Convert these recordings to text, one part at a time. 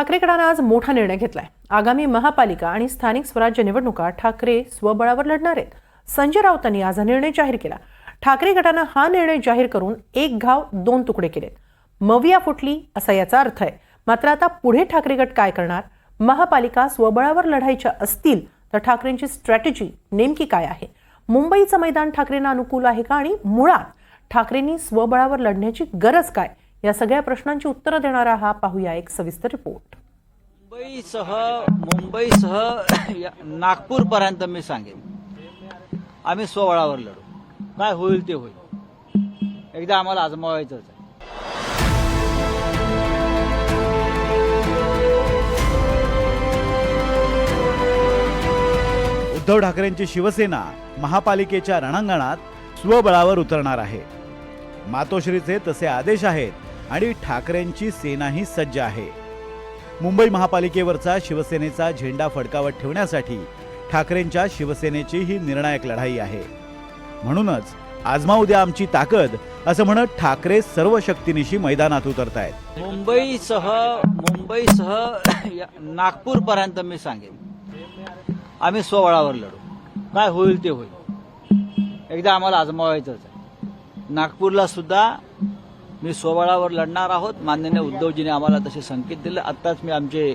ठाकरेकडानं आज मोठा निर्णय घेतलाय. आगामी महापालिका आणि स्थानिक स्वराज्य निवडणुका ठाकरे स्वबळावर लढणार आहेत. संजय राऊतांनी आज हा निर्णय जाहीर केला. ठाकरे गटानं हा निर्णय जाहीर करून एक घाव दोन तुकडे केलेत. मविया फुटली असा याचा अर्थ आहे मात्र आता पुढे ठाकरे गट काय करणार? महापालिका स्वबळावर लढायच्या असतील तर ठाकरेंची स्ट्रॅटेजी नेमकी काय आहे? मुंबईचं मैदान ठाकरेंना अनुकूल आहे का? आणि मुळात ठाकरेंनी स्वबळावर लढण्याची गरज काय? या सगळ्या प्रश्नांची उत्तरं देणारा हा पाहूया एक सविस्तर रिपोर्ट. मुंबईसह मुंबईसह नागपूरपर्यंत मी सांगेन. आम्ही स्वबळावर लढू. काय होईल ते होईल. एकदा आम्हाला आजमावायचंच आहे. उद्धव ठाकरेंची शिवसेना महापालिकेच्या रणांगणात स्वबळावर उतरणार आहे. मातोश्रीचे तसे आदेश आहेत. आणि ठाकरेंची सेनाही सज्ज आहे. मुंबई महापालिकेवरचा शिवसेनेचा झेंडा फडकावत ठेवण्यासाठी ठाकरेंच्या शिवसेनेची ही निर्णायक लढाई आहे. म्हणूनच आजमाऊ द्या आमची ताकद असं म्हणत ठाकरे सर्व शक्तीनिशी मैदानात उतरत आहेत मुंबईसह मुंबईसह नागपूरपर्यंत मी सांगेन. आम्ही स्वबळावर लढू. काय होईल ते होईल. एकदा आम्हाला आजमावायचंच आहे. नागपूरला सुद्धा मी स्वबळावर लढणार आहोत. माननीय उद्धवजीने आम्हाला तसे संकेत दिले. आत्ताच मी आमचे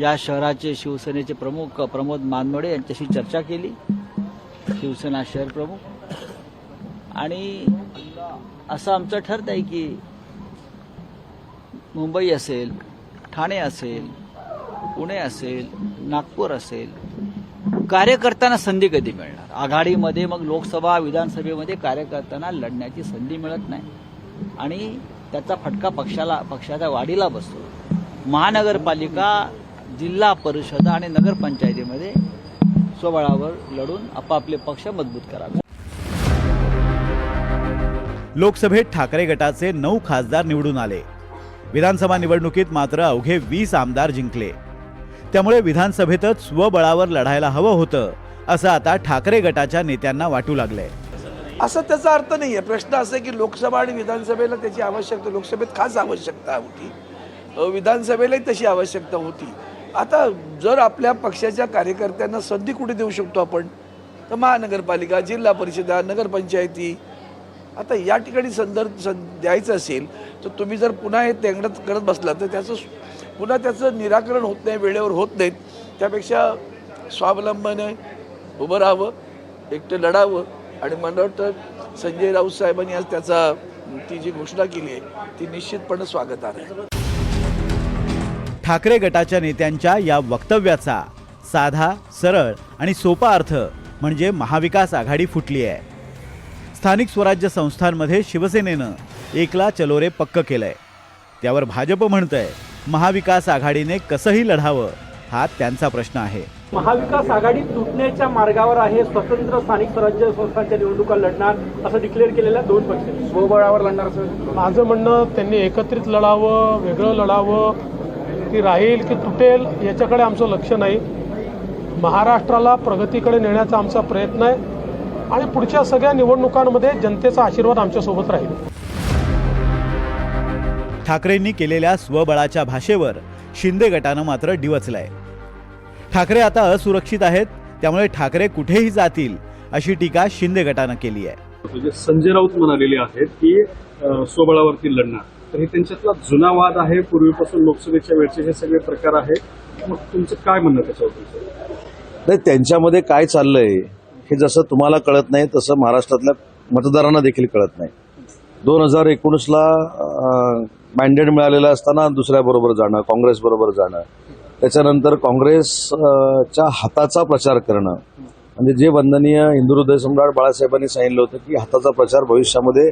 या शहराचे शिवसेनेचे प्रमुख प्रमोद मानमोडे यांच्याशी चर्चा केली. शिवसेना शहर प्रमुख. आणि असं आमचं ठरत आहे की मुंबई असेल ठाणे असेल पुणे असेल नागपूर असेल कार्यकर्त्यांना संधी कधी मिळणार? आघाडीमध्ये मग लोकसभा विधानसभेमध्ये कार्यकर्त्यांना लढण्याची संधी मिळत नाही. आणि त्याचा फटका पक्षाला पक्षाच्या वाढीला बसतो. महानगरपालिका जिल्हा परिषद आणि नगरपंचायतीमध्ये स्वबळावर लढून आपापले पक्ष मजबूत करावे. लोकसभेत ठाकरे गटाचे नऊ खासदार निवडून आले. विधानसभा निवडणुकीत मात्र अवघे वीस आमदार जिंकले. त्यामुळे विधानसभेतच स्वबळावर लढायला हवं होतं असं आता ठाकरे गटाच्या नेत्यांना वाटू लागलंय. असं त्याचा अर्थ नाही आहे प्रश्न असा आहे की लोकसभा आणि विधानसभेला त्याची आवश्यकता लोकसभेत खास आवश्यकता होती. विधानसभेलाही तशी आवश्यकता होती. आता जर आपल्या पक्षाच्या कार्यकर्त्यांना संधी कुठे देऊ शकतो आपण? तर महानगरपालिका जिल्हा परिषदा नगरपंचायती. आता या ठिकाणी संदर्भ सं द्यायचं असेल तर तुम्ही जर पुन्हा हे तेंगडत करत बसला तर त्याचं पुन्हा त्याचं निराकरण होत नाही वेळेवर होत नाहीत. त्यापेक्षा स्वावलंबने उभं राहावं एकटं लढावं. आणि मला वाटतं संजय राऊत साहेबांनी आज त्याचा ती जी घोषणा केली आहे ती निश्चितपणे स्वागतार्ह आहे. ठाकरे गटाच्या नेत्यांच्या या वक्तव्याचा साधा सरळ आणि सोपा अर्थ म्हणजे महाविकास आघाडी फुटली आहे. स्थानिक स्वराज्य संस्थांमध्ये शिवसेनेनं एकला चलोरे पक्क केलंय. त्यावर भाजप म्हणतंय महाविकास आघाडीने कसंही लढावं हा त्यांचा प्रश्न आहे. महाविकास आघाडी तुटण्याच्या मार्गावर आहे स्वतंत्र स्थानिक स्वराज्य संस्थांच्या निवडणुका लढणार असं डिक्लेअर केलेल्या दोन पक्ष स्वबळावर लढणार असं? माझं म्हणणं त्यांनी एकत्रित लढावं वेगळं लढावं ती राहील की तुटेल याच्याकडे आमचं लक्ष नाही. महाराष्ट्राला प्रगतीकडे नेण्याचा आमचा प्रयत्न आहे. आणि पुढच्या सगळ्या निवडणुकांमध्ये जनतेचा आशीर्वाद आमच्यासोबत राहील. ठाकरेंनी केलेल्या स्वबळाच्या भाषेवर शिंदे गटानं मात्र डिवचलंय. ठाकरे आता असुरक्षित आहेत त्यामुळे ठाकरे कुठेही जातील अशी टीका शिंदे गटानं केली आहे. म्हणजे संजय राऊत म्हणालेले आहेत की स्वबळावरती लढणार. तर हे त्यांच्यातला जुना वाद आहे पूर्वीपासून लोकसभेच्या वेळचे हे सगळे प्रकार आहे मग तुमचं काय म्हणणं त्याच्यावर नाही त्यांच्यामध्ये काय चाललंय हे जसं तुम्हाला कळत नाही तसं महाराष्ट्रातल्या मतदारांना देखील कळत नाही. दोन हजार एकोणीसला मॅन्डेट मिळालेलं असताना दुसऱ्याबरोबर जाणं काँग्रेस बरोबर जाणं त्याच्यानंतर काँग्रेसच्या हाताचा प्रचार करणं. म्हणजे जे वंदनीय हिंदू हृदय सम्राट बाळासाहेबांनी सांगितलं होतं की हाताचा प्रचार भविष्यामध्ये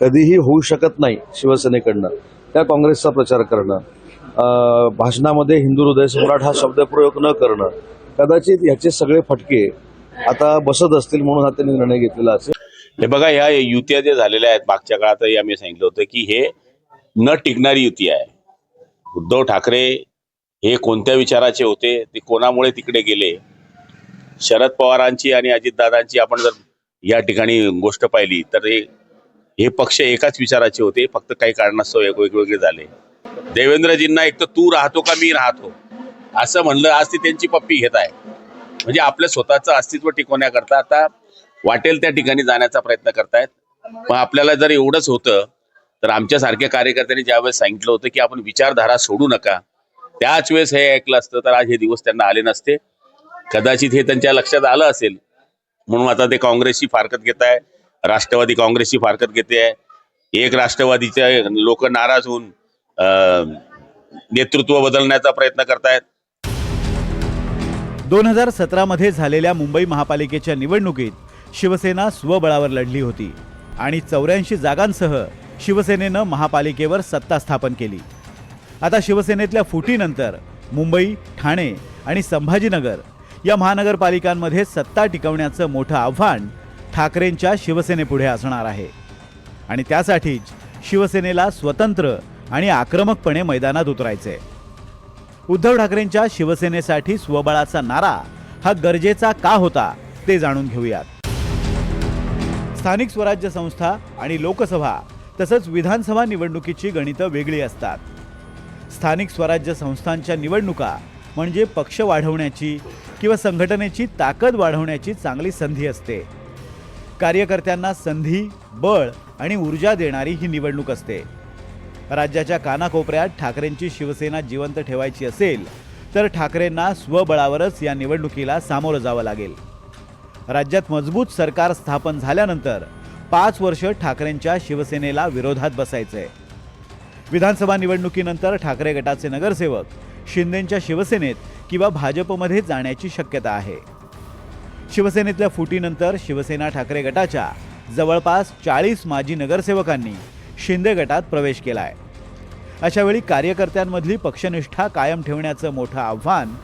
कधीही होऊ शकत नाही शिवसेनेकडनं. त्या काँग्रेसचा प्रचार करणं. भाषणामध्ये हिंदू हृदय सम्राट हा शब्दप्रयोग न करणं. कदाचित याचे सगळे फटके आता बसत असतील म्हणून हा त्यांनी निर्णय घेतलेला असेल. हे बघा ह्या युत्या जे झालेल्या आहेत मागच्या काळातही आम्ही सांगितलं होतं की हे न टिकणारी युती आहे. उद्धव ठाकरे हे कोणत्या विचाराचे होते? ते कोणामुळे तिकडे गेले? शरद पवारांची आणि अजितदादांची आपण जर या ठिकाणी गोष्ट पाहिली तर हे हे पक्ष एकाच विचाराचे होते. फक्त काही कारणास्तव वेग- वेगवेगळे झाले. देवेंद्रजींना एक तर तू राहतो का मी राहतो? असं म्हणलं आज ती त्यांची पप्पी घेत आहे. म्हणजे आपलं स्वतःचं अस्तित्व टिकवण्याकरता आता वाटेल त्या ठिकाणी जाण्याचा प्रयत्न करतायत. पण आपल्याला जर एवढंच होतं तर आमच्यासारख्या कार्यकर्त्यांनी ज्यावेळेस सांगितलं होतं की आपण विचारधारा सोडू नका त्याच वेळेस हे ऐकलं असतं तर आज हे दिवस त्यांना आले नसते. कदाचित हे त्यांच्या लक्षात आलं असेल. म्हणून आता ते काँग्रेसची फारकत घेत आहे राष्ट्रवादी काँग्रेसची फारकत घेते आहे. एक राष्ट्रवादीचे लोक नाराज होऊन नेतृत्व बदलण्याचा प्रयत्न करतायत. दोन हजार सतरामध्ये झालेल्या मुंबई महापालिकेच्या निवडणुकीत शिवसेना स्वबळावर लढली होती आणि चौऱ्याऐंशी जागांसह शिवसेनेनं महापालिकेवर सत्ता स्थापन केली. आता शिवसेनेतल्या फुटीनंतर मुंबई ठाणे आणि संभाजीनगर या महानगरपालिकांमध्ये सत्ता टिकवण्याचं मोठं आव्हान ठाकरेंच्या शिवसेनेपुढे असणार आहे. आणि त्यासाठीच शिवसेनेला स्वतंत्र आणि आक्रमकपणे मैदानात उतरायचे उद्धव ठाकरेंच्या शिवसेनेसाठी स्वबळाचा नारा हा गरजेचा का होता ते जाणून घेऊयात. स्थानिक स्वराज्य संस्था आणि लोकसभा तसंच विधानसभा निवडणुकीची गणितं वेगळी असतात. स्थानिक स्वराज्य संस्थांच्या निवडणुका म्हणजे पक्ष वाढवण्याची किंवा संघटनेची ताकद वाढवण्याची चांगली संधी असते. कार्यकर्त्यांना संधी बळ आणि ऊर्जा देणारी ही निवडणूक असते. राज्याच्या कानाकोपऱ्यात ठाकरेंची शिवसेना जिवंत ठेवायची असेल तर ठाकरेंना स्वबळावरच या निवडणुकीला सामोरं जावं लागेल. राज्यात मजबूत सरकार स्थापन झाल्यानंतर पाच वर्ष ठाकरेंच्या शिवसेनेला विरोधात बसायचं आहे विधानसभा निवडणुकीनंतर ठाकरे गटाचे नगरसेवक शिंदेंच्या शिवसेनेत किंवा भाजपमध्ये जाण्याची शक्यता आहे. शिवसेनेतल्या फुटीनंतर शिवसेना ठाकरे गटाच्या जवळपास चाळीस माजी नगरसेवकांनी शिंदे गटात प्रवेश केलाय. अशावेळी कार्यकर्त्यांमधली पक्षनिष्ठा कायम ठेवण्याचं मोठं आव्हान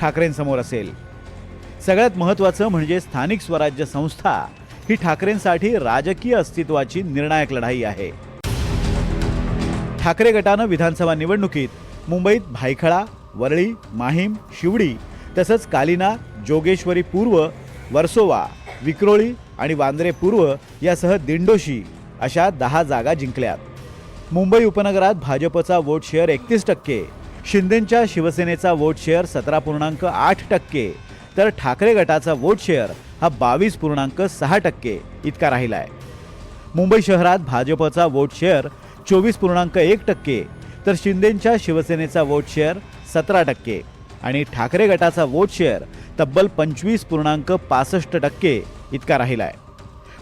ठाकरेंसमोर असेल. सगळ्यात महत्त्वाचं म्हणजे स्थानिक स्वराज्य संस्था ही ठाकरेंसाठी राजकीय अस्तित्वाची निर्णायक लढाई आहे. ठाकरे गटानं विधानसभा निवडणुकीत मुंबईत भायखळा वरळी माहीम शिवडी तसंच कालिना जोगेश्वरी पूर्व वर्सोवा विक्रोळी आणि वांद्रे पूर्व यासह दिंडोशी अशा दहा जागा जिंकल्यात. मुंबई उपनगरात भाजपचा वोट शेअर एकतीस टक्के शिंदेंच्या शिवसेनेचा वोट शेअर सतरा पूर्णांक आठ टक्के तर ठाकरे गटाचा वोट शेअर हा बावीस पूर्णांक सहा टक्के इतका राहिला आहे मुंबई शहरात भाजपचा वोट शेअर चोवीस पूर्णांक एक टक्के तर शिंदेंच्या शिवसेनेचा वोट शेअर सतरा टक्के आणि ठाकरे गटाचा वोट शेअर तब्बल पंचवीस पूर्णांक पासष्ट टक्के इतका राहिला आहे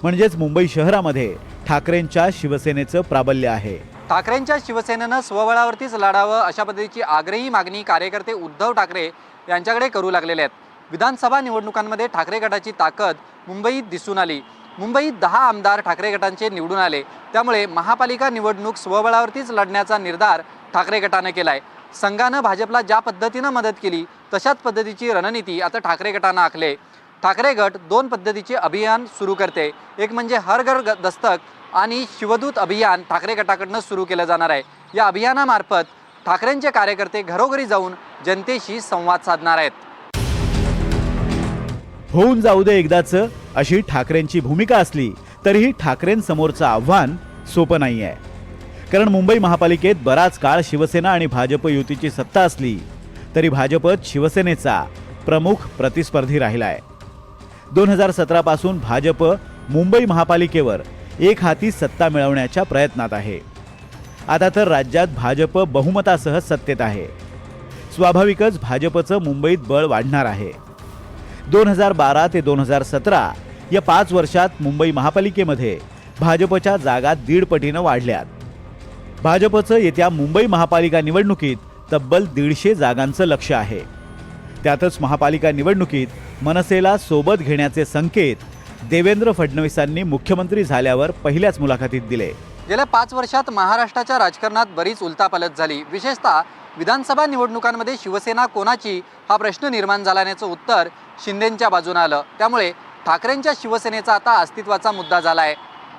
म्हणजेच मुंबई शहरामध्ये ठाकरेंच्या शिवसेनेचं प्राबल्य आहे. ठाकरेंच्या शिवसेनेनं स्वबळावरतीच लढावं अशा पद्धतीची आग्रही मागणी कार्यकर्ते उद्धव ठाकरे यांच्याकडे करू लागलेले आहेत. विधानसभा निवडणुकांमध्ये ठाकरे गटाची ताकद मुंबईत दिसून आली. मुंबईत दहा आमदार ठाकरे गटांचे निवडून आले. त्यामुळे महापालिका निवडणूक स्वबळावरतीच लढण्याचा निर्धार ठाकरे गटानं केला आहे संघानं भाजपला ज्या पद्धतीनं मदत केली तशाच पद्धतीची रणनीती आता ठाकरे गटानं आखले. ठाकरे गट दोन पद्धतीचे अभियान सुरू करते. एक म्हणजे हर घर ग- दस्तक आणि शिवदूत अभियान ठाकरे गटाकडनं सुरू केलं जाणार आहे. या अभियानामार्फत ठाकरेंचे कार्यकर्ते घरोघरी जाऊन जनतेशी संवाद साधणार आहेत. होऊन जाऊ दे एकदाचं अशी ठाकरेंची भूमिका असली तरीही ठाकरेंसमोरचं आव्हान सोपं नाही आहे. कारण मुंबई महापालिकेत बराच काळ शिवसेना आणि भाजप युतीची सत्ता असली तरी भाजपत शिवसेनेचा प्रमुख प्रतिस्पर्धी राहिला आहे दोन हजार सतरापासून भाजप मुंबई महापालिकेवर एक हाती सत्ता मिळवण्याच्या प्रयत्नात आहे. आता तर राज्यात भाजप बहुमतासह सत्तेत आहे. स्वाभाविकच भाजपचं मुंबईत बळ वाढणार आहे. दोन हजार बारा ते दोन हजार सतरा या पाच वर्षात मुंबई महापालिकेमध्ये भाजपच्या जागा दीड पटीनं वाढल्यात. भाजपचं येत्या मुंबई महापालिका निवडणुकीत तब्बल दीडशे जागांचं लक्ष आहे. त्यातच महापालिका निवडणुकीत मनसेला सोबत घेण्याचे संकेत देवेंद्र फडणवीसांनी मुख्यमंत्री झाल्यावर पहिल्याच मुलाखतीत दिले. गेल्या पाच वर्षात महाराष्ट्राच्या राजकारणात बरीच उलतापालट झाली. विशेषतः विधानसभा निवडणुकांमध्ये शिवसेना कोणाची? हा प्रश्न निर्माण झाल्याचं उत्तर शिंदेंच्या बाजूने आलं. त्यामुळे ठाकरेंच्या शिवसेनेचा आता अस्तित्वाचा मुद्दा झाला आहे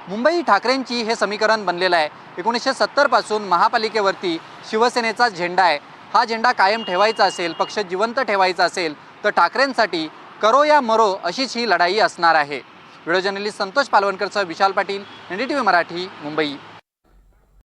मुंबई ठाकरेंची हे समीकरण बनलेलं आहे. एकोणीसशे सत्तरपासून महापालिकेवरती शिवसेनेचा झेंडा आहे. हा झेंडा कायम ठेवायचा असेल पक्ष जिवंत ठेवायचा असेल तर ठाकरेंसाठी करो या मरो अशीच ही लढाई असणार आहे. Video journalist Santosh पालवणकरसह Vishal Patil N D T V Marathi Mumbai.